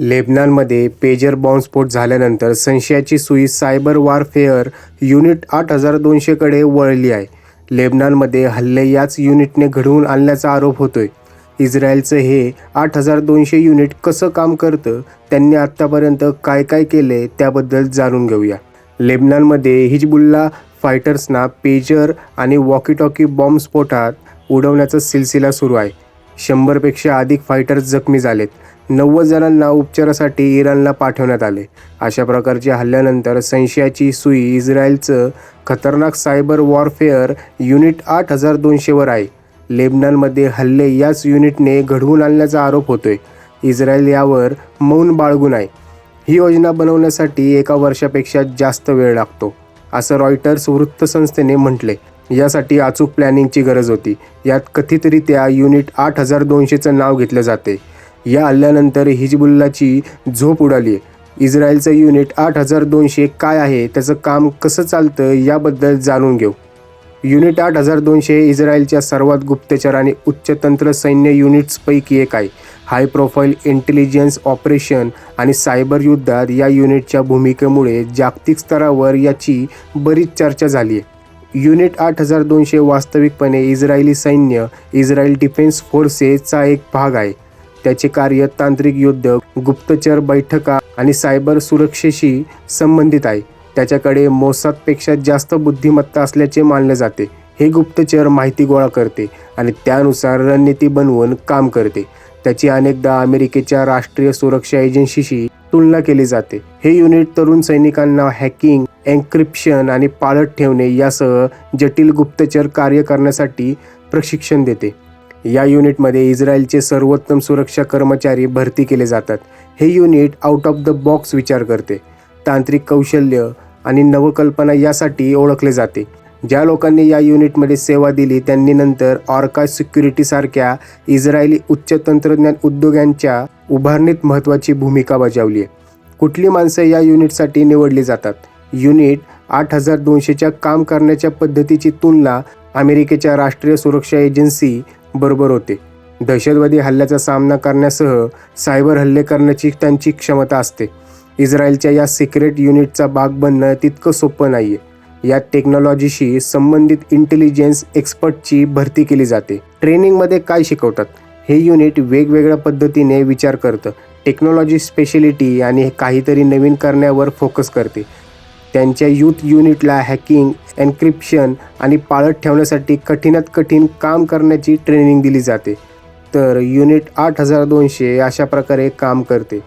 लेबनानमध्ये pager बॉम्बस्फोट झाल्यानंतर संशयाची सुई सायबर वॉरफेअर युनिट आठ हजार दोनशेकडे वळली आहे. लेबनानमध्ये हल्ले याच युनिटने घडवून आणल्याचा आरोप होतोय. इस्रायलचं हे आठ हजार दोनशे युनिट कसं काम करतं त्यांनी आत्तापर्यंत काय काय केले त्याबद्दल जाणून घेऊया. लेबनानमध्ये हिजबुल्ला फायटर्सना पेजर आणि वॉकीटॉकी बॉम्बस्फोटात उडवण्याचा सिलसिला सुरू आहे. शंभरपेक्षा अधिक फायटर्स जखमी झालेत. नव्वद जणांना उपचारासाठी इराणला पाठवण्यात आले. अशा प्रकारच्या हल्ल्यानंतर संशयाची सुई इस्रायलचं खतरनाक सायबर वॉरफेअर युनिट आठ हजार दोनशेवर आहे. लेबनॉनमध्ये हल्ले याच युनिटने घडवून आणल्याचा आरोप होतोय. इस्रायल यावर मौन बाळगून आहे. ही योजना बनवण्यासाठी एका वर्षापेक्षा जास्त वेळ लागतो असं रॉयटर्स वृत्तसंस्थेने म्हटले यासाठी अचूक प्लॅनिंगची गरज होती. यात कथितरित्या युनिट आठ हजार दोनशेचं नाव घेतलं जाते या हल्ल्यानंतर हिजबुल्लाची झोप उडाली. आहे इस्रायलचं युनिट आठ हजार दोनशे काय आहे त्याचं काम कसं चालतं याबद्दल जाणून घेऊ. युनिट आठ हजार दोनशे इस्रायलच्या सर्वात गुप्तचर आणि उच्चतंत्र सैन्य युनिट्सपैकी एक आहे. हाय प्रोफाईल इंटेलिजन्स ऑपरेशन आणि सायबर युद्धात या युनिटच्या भूमिकेमुळे जागतिक स्तरावर याची बरीच चर्चा झाली आहे. युनिट आठ हजार दोनशे वास्तविकपणे इस्रायली सैन्य इस्रायल डिफेन्स फोर्सेसचा एक भाग आहे. त्याचे कार्य तांत्रिक युद्ध गुप्तचर बैठका आणि सायबर सुरक्षेशी संबंधित आहे. त्याच्याकडे मोसादपेक्षा जास्त बुद्धिमत्ता असल्याचे मानले जाते. हे गुप्तचर माहिती गोळा करते आणि त्यानुसार रणनीती बनवून काम करते. त्याची अनेकदा अमेरिकेच्या राष्ट्रीय सुरक्षा एजन्सीशी तुलना केली जाते. हे युनिट तरुण सैनिकांना हॅकिंग एन्क्रिप्शन आणि पाळत ठेवणे यासह जटिल गुप्तचर कार्य करण्यासाठी प्रशिक्षण देते. या युनिटमध्ये इस्रायलचे सर्वोत्तम सुरक्षा कर्मचारी भरती केले जातात. हे unit out of the box विचार करते. तांत्रिक कौशल्य आणि नवकल्पना यासाठी ओळखले जाते. ज्या लोकांनी या युनिटमध्ये सेवा दिली त्यांनी नंतर ऑर्का सिक्युरिटीसारख्या इस्रायली उच्च तंत्रज्ञान उद्योगांच्या उभारणीत महत्त्वाची भूमिका बजावली आहे. कुठली माणसं या युनिटसाठी निवडली जातात? युनिट आठ हजार दोनशेच्या काम करण्याच्या पद्धतीची तुलना अमेरिकेच्या राष्ट्रीय सुरक्षा एजन्सी बरोबर होते. दहशतवादी हल्ल्याचा सामना करण्यासह सायबर हल्ले करण्याची त्यांची क्षमता असते. इस्रायलच्या या सिक्रेट युनिटचा भाग बनणं तितकं सोपं नाही आहे या टेक्नॉलॉजीशी संबंधित इंटेलिजन्स एक्सपर्टची भरती केली जाते. ट्रेनिंगमध्ये काय शिकवतात? हे युनिट वेगवेगळ्या पद्धतीने विचार करतं. टेक्नॉलॉजी स्पेशलिटी आणि काहीतरी नवीन करण्यावर फोकस करते. त्यांच्या यूथ युनिटला हॅकिंग एन्क्रिप्शन आणि पाळत ठेवण्यासाठी कठीणात कठीण काम करण्याची ट्रेनिंग दिली जाते. तर युनिट आठ हजार दोनशे अशा प्रकारे काम करते.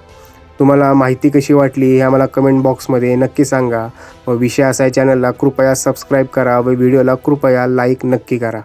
तुम्हाला माहिती कशी वाटली हे आम्हाला कमेंट बॉक्समध्ये नक्की सांगा. व विषय असा चॅनलला कृपया सबस्क्राईब करा व व्हिडिओला कृपया लाईक नक्की करा.